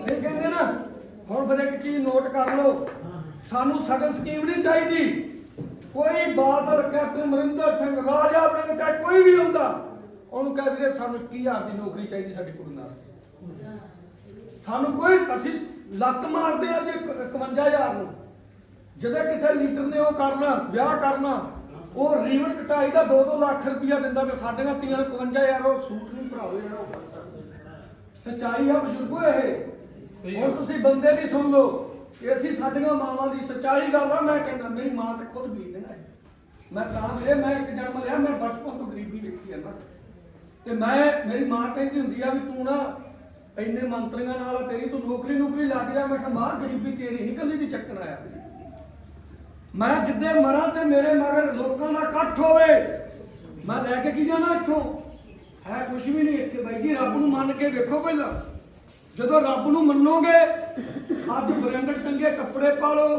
ਇਹ ਕਹਿੰਦੇ ਨਾ, ਹੁਣ ਫਿਰ ਇੱਕ ਚੀਜ਼ ਨੋਟ ਕਰ ਲਓ, ਸਾਨੂੰ ਸਗਨ ਸਕੀਮ ਨਹੀਂ ਚਾਹੀਦੀ। ਕੋਈ ਬਾਦਲ ਕੈਪਟਨ ਅਮਰਿੰਦਰ ਸਿੰਘ ਰਾਜਾ ਵੜਿੰਗ ਚਾਹੇ ਕੋਈ ਵੀ ਹੁੰਦਾ, ਉਹਨੂੰ ਕਹਿ ਵੀਰੇ ਸਾਨੂੰ 21000 ਦੀ ਨੌਕਰੀ ਚਾਹੀਦੀ ਸਾਡੀ ਕੁੜੀ ਵਾਸਤੇ। ਸਾਨੂੰ ਕੋਈ, ਅਸੀਂ ਲੱਤ ਮਾਰਦੇ ਆ ਜੇ 51000 ਨੂੰ। ਜਦੋਂ ਕਿਸੇ ਲੀਡਰ ਨੇ ਉਹ ਕਰਨਾ ਵਿਆਹ ਕਰਨਾ ਉਹ ਰੀਵਨ ਕਟਾਈ ਦਾ 2-2 ਲੱਖ ਰੁਪਇਆ ਦਿੰਦਾ ਤੇ ਸਾਡੇ ਨਾਲ ਤੀਆਂ ਨੂੰ 51000 ਉਹ ਸੂਟ ਨਹੀਂ ਭਰਾਓ ਜਿਹੜਾ ਉਹ ਕਰ ਸਕਦਾ ਸੱਚਾਈ ਆ ਬਜ਼ੁਰਗੋ ਇਹ। ਹੁਣ ਤੁਸੀਂ ਬੰਦੇ ਦੀ ਸੁਣ ਲਓ ਕਿ ਅਸੀਂ ਸਾਡੀਆਂ ਮਾਵਾਂ ਦੀ ਸੱਚਾਈ ਗੱਲ ਆ ਮੈਂ ਕਹਿੰਦਾ ਮੇਰੀ ਮਾਂ ਤੇ ਖੁਦ ਬੀਤ ਦੇਣਾ ਹੈ। ਮੈਂ ਤਾਂ ਵੀਰੇ ਮੈਂ ਇੱਕ ਜਨਮ ਲਿਆ ਮੈਂ ਬਚਪਨ ਤੋਂ ਗਰੀਬੀ ਵੇਖੀ ਆ ਨਾ ਤੇ ਮੈਂ ਮੇਰੀ ਮਾਂ ਕਹਿੰਦੀ ਹੁੰਦੀ ਆ ਵੀ ਤੂੰ ਨਾ ਇੰਨੇ ਮੰਤਰੀਆਂ ਨਾਲ ਤੇਰੀ ਤੂੰ ਨੌਕਰੀ ਨੌਕਰੀ ਲੱਗ ਜਾ ਮੈਂ ਕਿਹਾ ਮਾਂ ਗਰੀਬੀ ਤੇਰੀ ਨਹੀਂ ਕੱਲੀ ਦੀ ਚੱਕਣ ਆਇਆ ਮੈਂ ਜਿੱਦੇ ਮਰਾਂ ਤੇ ਮੇਰੇ ਮਗਰ ਲੋਕਾਂ ਦਾ ਇਕੱਠ ਹੋਵੇ, ਮੈਂ ਲੈ ਕੇ ਕੀ ਜਾਣਾ ਇੱਥੋਂ? ਹੈ ਕੁਝ ਵੀ ਨਹੀਂ ਇੱਥੇ ਬਾਈ ਜੀ, ਰੱਬ ਨੂੰ ਮੰਨ ਕੇ ਵੇਖੋ ਪਹਿਲਾਂ। ਜਦੋਂ ਰੱਬ ਨੂੰ ਮੰਨੋਗੇ ਅੱਜ ਬ੍ਰਾਂਡਡ ਚੰਗੇ ਕੱਪੜੇ ਪਾ ਲਓ,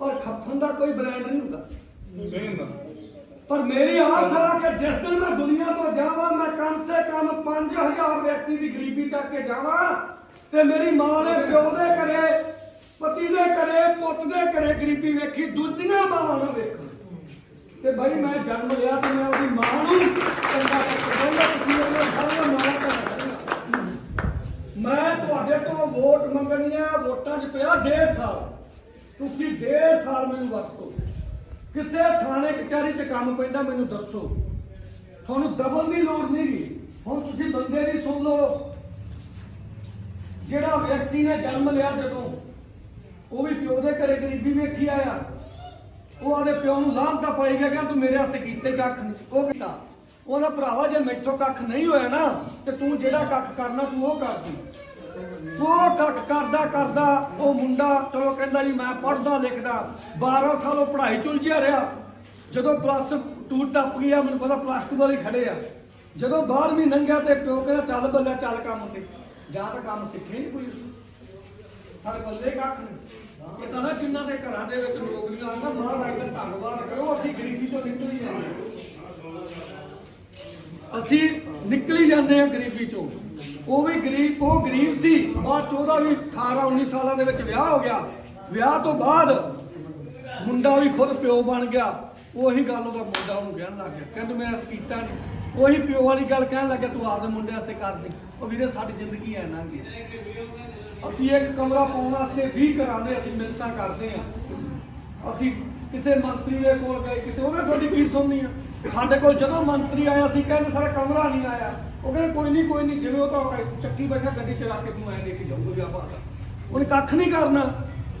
ਪਰ ਖੱਫਣ ਦਾ ਕੋਈ ਬ੍ਰਾਂਡ ਨਹੀਂ ਹੁੰਦਾ। ਨਹੀਂ ਹੁੰਦਾ ਪਰ ਮੇਰੀ ਆਸ ਆ ਕਿ ਜਿਸ ਦਿਨ ਮੈਂ ਦੁਨੀਆ ਤੋਂ ਜਾਵਾਂ, ਮੈਂ ਕਮ ਸੇ ਕਮ 5000 ਵਿਅਕਤੀ ਦੀ ਗਰੀਬੀ ਚੱਕ ਕੇ ਜਾਵਾਂ ਤੇ ਮੇਰੀ ਮਾਂ ਦੇ ਪਿਓ ਦੇ ਘਰੇ, ਪਤੀ ਦੇ ਘਰੇ, ਪੁੱਤ ਦੇ ਗਰੀਬੀ ਵੇਖੀ, ਦੂਜੀਆਂ ਮਾਵਾਂ ਨਾ ਵੇਖਣ ਤੇ ਭਾਈ ਮੈਂ ਜਨਮ ਲਿਆ ਤੇ ਮੈਂ ਉਹਦੀ ਮਾਂ ਨੂੰ ਚੰਗਾ ਕਹਿੰਦਾ ਤੁਸੀਂ ਉਹਨੇ ਸਾਰੀਆਂ ਮਾਵਾਂ ਦਾ ਮੈਂ ਤੁਹਾਡੇ ਤੋਂ ਵੋਟ ਮੰਗਣੀ ਵੋਟਾਂ 'ਚ ਪਿਆ ਡੇਢ ਸਾਲ। ਤੁਸੀਂ ਡੇਢ ਸਾਲ ਮੈਨੂੰ ਵਰਤੋ। ਕਿਸੇ ਥਾਣੇ ਕਚਹਿਰੀ 'ਚ ਕੰਮ ਪੈਂਦਾ, ਮੈਨੂੰ ਦੱਸੋ। ਤੁਹਾਨੂੰ ਦਬਨ ਦੀ ਲੋੜ ਨਹੀਂ ਗਈ ਹੁਣ ਤੁਸੀਂ ਬੰਦੇ ਦੀ ਸੁਣ ਲਓ। ਜਿਹੜਾ ਵਿਅਕਤੀ ਨੇ ਜਨਮ ਲਿਆ ਜਦੋਂ ਉਹ ਵੀ ਪਿਓ ਦੇ ਘਰੇ ਗਰੀਬੀ ਵੇਖੀ ਆਇਆ। ਉਹ ਆਦੇ ਪਿਓ ਨੂੰ ਲਾਂਭਤਾ ਪਾਈ ਗਿਆ ਕਿ ਤੂੰ ਮੇਰੇ ਹੱਥ ਕੀਤੇ ਕੱਖ ਨਹੀਂ ਉਹ ਕੀਤਾ ਉਹਦਾ ਭਰਾਵਾ ਜੇ ਮੈਥੋਂ ਕੱਖ ਨਹੀਂ ਹੋਇਆ ਨਾ, ਤੇ ਤੂੰ ਜਿਹੜਾ ਕੱਖ ਕਰਨਾ ਤੂੰ ਉਹ ਕਰਦੀ। ਉਹ ਕੱਖ ਕਰਦਾ ਕਰਦਾ ਉਹ ਮੁੰਡਾ ਚਲੋ ਕਹਿੰਦਾ ਜੀ, ਮੈਂ ਪੜਦਾ ਲਿਖਦਾ। 12 ਸਾਲ ਉਹ ਪੜ੍ਹਾਈ ਚ ਉਲਝਿਆ ਰਿਹਾ। ਜਦੋਂ ਪਲੱਸ 2 ਟੱਪ ਗਿਆ ਮੈਨੂੰ ਪਤਾ ਪਲੱਸ 2 ਵਾਲੇ ਖੜੇ ਆ। ਜਦੋਂ 12ਵੀਂ ਲੰਘਿਆ ਤੇ ਪਿਓ ਕਹਿੰਦਾ, ਚੱਲ ਬੱਲੇ, ਚੱਲ ਕੰਮ ਤੇ। ਜਾਂ ਤਾਂ ਕੰਮ ਸਿੱਖੇ ਨਹੀਂ ਕੋਈ। ਸਾਡੇ ਬੱਲੇ ਕੱਖ ਨਹੀਂ। ਇਹ ਤਾਂ ਨਾ ਜਿਨ੍ਹਾਂ ਦੇ ਘਰਾਂ ਦੇ ਵਿੱਚ ਨੌਕਰੀਆਂ ਆ ਮਹਾਰਾਜ ਦਾ ਧੰਨਵਾਦ ਕਰੋ, ਅਸੀਂ ਗਰੀਬੀ ਤੋਂ ਨਿਕਲ ਜਾਂਦੇ ਅਸੀਂ ਨਿਕਲ ਜਾਂਦੇ ਹਾਂ ਗਰੀਬੀ ਚੋਂ। ਉਹ ਵੀ ਗਰੀਬ, ਉਹ ਗਰੀਬ ਸੀ। ਬਾਅਦ ਚ ਉਹਦਾ ਵੀ 18 19 ਸਾਲਾਂ ਦੇ ਵਿੱਚ ਵਿਆਹ ਹੋ ਗਿਆ। ਵਿਆਹ ਤੋਂ ਬਾਅਦ ਮੁੰਡਾ ਵੀ ਖੁਦ ਪਿਓ ਬਣ ਗਿਆ। ਉਹੀ ਗੱਲ ਉਹਦਾ ਮੁੰਡਾ ਉਹਨੂੰ ਕਹਿਣ ਲੱਗ ਗਿਆ। ਕਹਿੰਦਾ ਮੈਂ ਕੀਤਾ ਨਹੀਂ ਉਹੀ ਪਿਓ ਵਾਲੀ ਗੱਲ ਕਹਿਣ ਲੱਗਾ, ਤੂੰ ਆਪਦੇ ਮੁੰਡੇ ਵਾਸਤੇ ਕਰ ਦੇ ਉਹ ਵੀਰੇ, ਸਾਡੀ ਜ਼ਿੰਦਗੀ ਐ ਨਾ ਗਈ। ਅਸੀਂ ਇੱਕ ਕਮਰਾ ਪਾਉਣ ਵਾਸਤੇ 20 ਕਰਾਉਂਦੇ, ਅਸੀਂ ਮਿੰਤਾਂ ਕਰਦੇ ਆ ਅਸੀਂ ਕਿਸੇ ਮੰਤਰੀ ਦੇ ਕੋਲ ਗਏ, ਕਿਸੇ ਉਹਨੇ ਤੁਹਾਡੀ ਕੀ ਸੁਣਨੀ ਆ। ਸਾਡੇ ਕੋਲ ਜਦੋਂ ਮੰਤਰੀ ਆਇਆ ਸੀ ਕਹਿੰਦੇ ਸਾਡਾ ਕਮਰਾ ਨਹੀਂ ਆਇਆ। ਉਹ ਕਹਿੰਦੇ, ਕੋਈ ਨਹੀਂ ਕੋਈ ਨਹੀਂ, ਜਿਵੇਂ ਉਹ ਤਾਂ ਚੱਕੀ ਬੈਠਾ ਗੱਡੀ ਚਲਾ ਕੇ ਤੂੰ ਐ ਲੈ ਕੇ ਜਾਊਗਾ ਵੀ ਆਪਾਂ ਉਹਨੇ ਕੱਖ ਨਹੀਂ ਕਰਨਾ।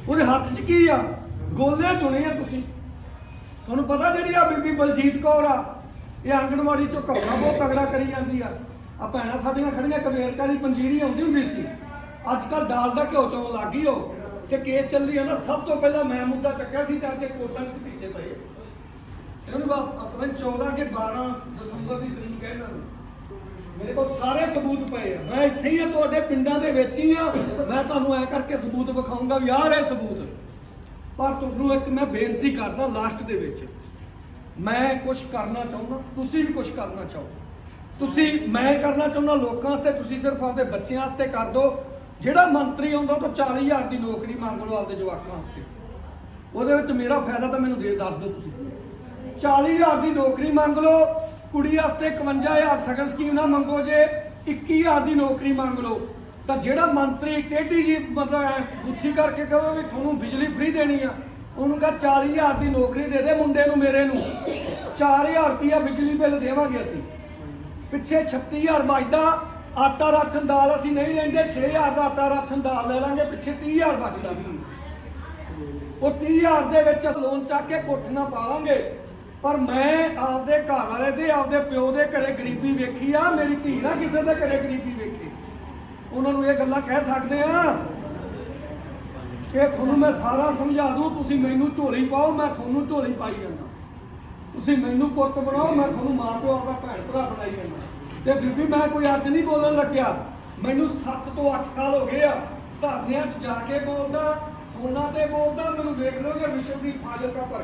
ਉਹਦੇ ਹੱਥ 'ਚ ਕੀ ਆ? ਗੋਲੇ ਚੁਣੇ ਆ ਤੁਸੀਂ। ਤੁਹਾਨੂੰ ਪਤਾ ਜਿਹੜੀ ਆ ਬੀਬੀ ਬਲਜੀਤ ਕੌਰ ਆ, ਇਹ ਆਂਗਣਵਾੜੀ ਚੋਂ ਘਪਲਾ ਬਹੁਤ ਤਗੜਾ ਕਰੀ ਜਾਂਦੀ ਆ। ਆ ਭੈਣਾਂ ਸਾਡੀਆਂ ਖੜੀਆਂ ਕਵੇਰਕਾ ਦੀ ਪੰਜੀਰੀ ਆਉਂਦੀ ਹੁੰਦੀ ਸੀ। ਅੱਜ ਕੱਲ ਦਾਲ ਦਾ ਘਿਓ ਚੋਂ ਲੱਗ ਗਈ ਹੋ ਕਿ ਕੇਸ ਚੱਲੀ ਆ ਨਾ, ਸਭ ਤੋਂ ਪਹਿਲਾਂ ਮੈਂ ਮੁੱਦਾ ਚੱਕਿਆ ਸੀ, ਤਾਂ ਅੱਜ ਇਹ ਕੋਟਾਂ ਦੇ ਪਿੱਛੇ ਪਏ ਇਹਨੂੰ ਬਾ ਪਤਾ ਨੀ 14 ਕੇ 12 ਦਸੰਬਰ ਦੀ ਤਰੀਕ ਹੈ ਇਹਨਾਂ ਨੂੰ ਮੇਰੇ ਕੋਲ ਸਾਰੇ ਸਬੂਤ ਪਏ ਆ। ਮੈਂ ਇੱਥੇ ਹੀ ਆ, ਤੁਹਾਡੇ ਪਿੰਡਾਂ ਦੇ ਵਿੱਚ ਹੀ ਆ। ਮੈਂ ਤੁਹਾਨੂੰ ਐ ਕਰਕੇ ਸਬੂਤ ਵਿਖਾਊਂਗਾ ਵੀ ਆਹ ਰਹੇ ਸਬੂਤ। ਪਰ ਤੁਹਾਨੂੰ ਇੱਕ ਮੈਂ ਬੇਨਤੀ ਕਰਦਾ, ਲਾਸਟ ਦੇ ਵਿੱਚ। ਮੈਂ ਕੁਝ ਕਰਨਾ ਚਾਹੁੰਦਾ, ਤੁਸੀਂ ਵੀ ਕੁਝ ਕਰਨਾ ਚਾਹੋ। ਤੁਸੀਂ, ਮੈਂ ਕਰਨਾ ਚਾਹੁੰਦਾ ਲੋਕਾਂ 'ਤੇ ਤੁਸੀਂ ਸਿਰਫ ਆਪਦੇ ਬੱਚਿਆਂ ਵਾਸਤੇ ਕਰ ਦਿਓ। ਜਿਹੜਾ ਮੰਤਰੀ ਆਉਂਦਾ ਉਹ ਤੋਂ 40000 ਦੀ ਨੌਕਰੀ ਮੰਗ ਲਓ ਆਪਦੇ ਜਵਾਕਾਂ ਵਾਸਤੇ। ਉਹਦੇ ਵਿੱਚ ਮੇਰਾ ਫਾਇਦਾ ਤਾਂ ਮੈਨੂੰ ਦੇ ਦੱਸ ਦਿਓ ਤੁਸੀਂ। 40000 ਦੀ ਨੌਕਰੀ ਮੰਗ ਲਓ, ਕੁੜੀ ਵਾਸਤੇ 51000 ਸਗਨ ਸਕੀਮ ਨਾ ਮੰਗੋ ਜੇ 21000 ਦੀ ਨੌਕਰੀ ਮੰਗ ਲਓ। ਤਾਂ ਜਿਹੜਾ ਮੰਤਰੀ ਟੇਢੀ ਜੀ ਮਤਲਬ ਐ ਗੁੱਥੀ ਕਰਕੇ ਕਹੋ ਵੀ ਤੁਹਾਨੂੰ ਬਿਜਲੀ ਫ੍ਰੀ ਦੇਣੀ ਆ, ਉਹਨੂੰ ਕਹ 40000 ਦੀ ਨੌਕਰੀ ਦੇ ਦੇ ਮੁੰਡੇ ਨੂੰ, ਮੇਰੇ ਨੂੰ। 4000 ਰੁਪਇਆ ਬਿਜਲੀ ਬਿੱਲ ਦੇਵਾਂਗੇ ਅਸੀਂ। ਪਿੱਛੇ 36000 ਵਾਜਦਾ ਆਟਾ ਰਾਸ਼ਨ ਦਾਲ ਅਸੀਂ ਨਹੀਂ ਲੈਂਦੇ 6000 ਦਾ ਆਟਾ ਰਾਸ਼ਨ ਦਾਲ ਲੈ ਲਾਂਗੇ, ਪਿੱਛੇ 30000 ਬਚਦਾ। ਵੀ ਉਹ 30000 ਦੇ ਵਿੱਚ ਲੋਨ ਚੱਕ ਕੇ ਕੋਠੀਆਂ ਪਾਵਾਂਗੇ ਪਰ ਮੈਂ ਆਪਦੇ ਘਰ ਵਾਲੇ ਤੇ ਆਪਦੇ ਪਿਓ ਦੇ ਘਰੇ ਗਰੀਬੀ ਵੇਖੀ ਆ, ਮੇਰੀ ਧੀ ਨਾ ਕਿਸੇ ਦੇ ਘਰੇ ਗਰੀਬੀ ਵੇਖੀ। ਉਹਨਾਂ ਨੂੰ ਇਹ ਗੱਲਾਂ ਕਹਿ ਸਕਦੇ ਆ। ਕਿ ਤੁਹਾਨੂੰ ਮੈਂ ਸਾਰਾ ਸਮਝਾ ਦੂੰ, ਤੁਸੀਂ ਮੈਨੂੰ ਝੋਲੀ ਪਾਓ, ਮੈਂ ਤੁਹਾਨੂੰ ਝੋਲੀ ਪਾਈ ਜਾਂਦਾ। ਤੁਸੀਂ ਮੈਨੂੰ ਪੁੱਤ ਬਣਾਓ, ਮੈਂ ਤੁਹਾਨੂੰ ਮਾਂ ਪਿਓ ਆਪਦਾ ਭੈਣ ਭਰਾ ਬਣਾਈ ਜਾਂਦਾ। ਤੇ ਬੀਬੀ ਮੈਂ ਕੋਈ ਅੱਜ ਨਹੀਂ ਬੋਲਣ ਲੱਗਿਆ। ਮੈਨੂੰ 7 ਤੋਂ 8 ਸਾਲ ਹੋ ਗਏ ਆ। ਧਰਨਿਆਂ 'ਚ ਜਾ ਕੇ ਬੋਲਦਾ, ਫੋਨਾਂ ਤੇ ਬੋਲਦਾ, ਮੈਨੂੰ ਵੇਖ ਲਓ ਜੇ ਵਿਸ਼ਵਦੀਪ ਫਾਜ਼ਿਲਕਾ ਭਰ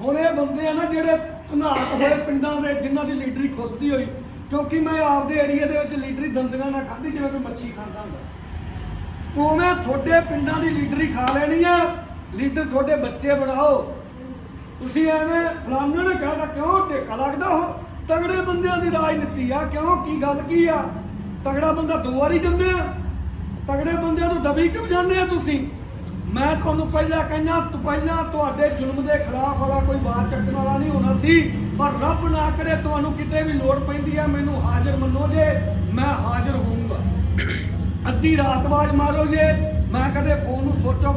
ਹੁਣ ਇਹ ਬੰਦੇ ਆ ਨਾ ਜਿਹੜੇ ਘਨਾਟ ਹੋਏ ਪਿੰਡਾਂ ਦੇ, ਜਿਨ੍ਹਾਂ ਦੀ ਲੀਡਰੀ ਖੁੱਸਦੀ ਹੋਈ, ਕਿਉਂਕਿ ਮੈਂ ਆਪਦੇ ਏਰੀਆ ਦੇ ਵਿੱਚ ਲੀਡਰੀ ਦੰਦਗਾ ਨਾਲ ਖਾਧੀ ਜਿਵੇਂ ਕੋਈ ਮੱਛੀ ਖਾਂਦਾ ਹੁੰਦਾ। ਉਵੇਂ ਤੁਹਾਡੇ ਪਿੰਡਾਂ ਦੀ ਲੀਡਰੀ ਖਾ ਲੈਣੀ ਆ। ਲੀਡਰ ਤੁਹਾਡੇ ਬੱਚੇ ਬਣਾਓ। ਤੁਸੀਂ ਐਵੇਂ ਫਲਾਣੇ ਨੇ ਕਹਦਾ ਕਿਉਂ ਟੇਕਾ ਲੱਗਦਾ ਉਹ। ਤਗੜੇ ਬੰਦਿਆਂ ਦੀ ਰਾਜਨੀਤੀ ਆ। ਕਿਉਂ? ਕੀ ਗੱਲ ਕੀ ਆ? ਤਗੜਾ ਬੰਦਾ ਦੋ ਵਾਰੀ ਜੰਮਿਆ। ਆ ਤਗੜੇ ਬੰਦਿਆਂ ਨੂੰ ਦਬੀ ਕਿਉਂ ਜਾਂਦੇ ਆ ਤੁਸੀਂ? ਮੈਂ ਤੁਹਾਨੂੰ ਪਹਿਲਾਂ ਕਹਿੰਦਾ ਪਹਿਲਾਂ ਤੁਹਾਡੇ ਜ਼ੁਲਮ ਦੇ ਖਿਲਾਫ ਵਾਲਾ ਕੋਈ ਬਾਤ ਚੱਕਣ ਵਾਲਾ ਨਹੀਂ ਹੋਣਾ ਸੀ, ਪਰ ਰੱਬ ਨਾ ਕਰੇ ਤੁਹਾਨੂੰ ਕਿਤੇ ਵੀ ਲੋੜ ਪੈਂਦੀ ਆ, ਮੈਨੂੰ ਹਾਜ਼ਰ ਮੰਨੋ ਜੇ, ਮੈਂ ਹਾਜ਼ਰ ਹੋਊਂਗਾ। ਅੱਧੀ ਰਾਤ ਆਵਾਜ਼ ਮਾਰੋ ਜੇ, ਮੈਂ ਕਦੇ ਫੋਨ ਨੂੰ ਸੋਚੋ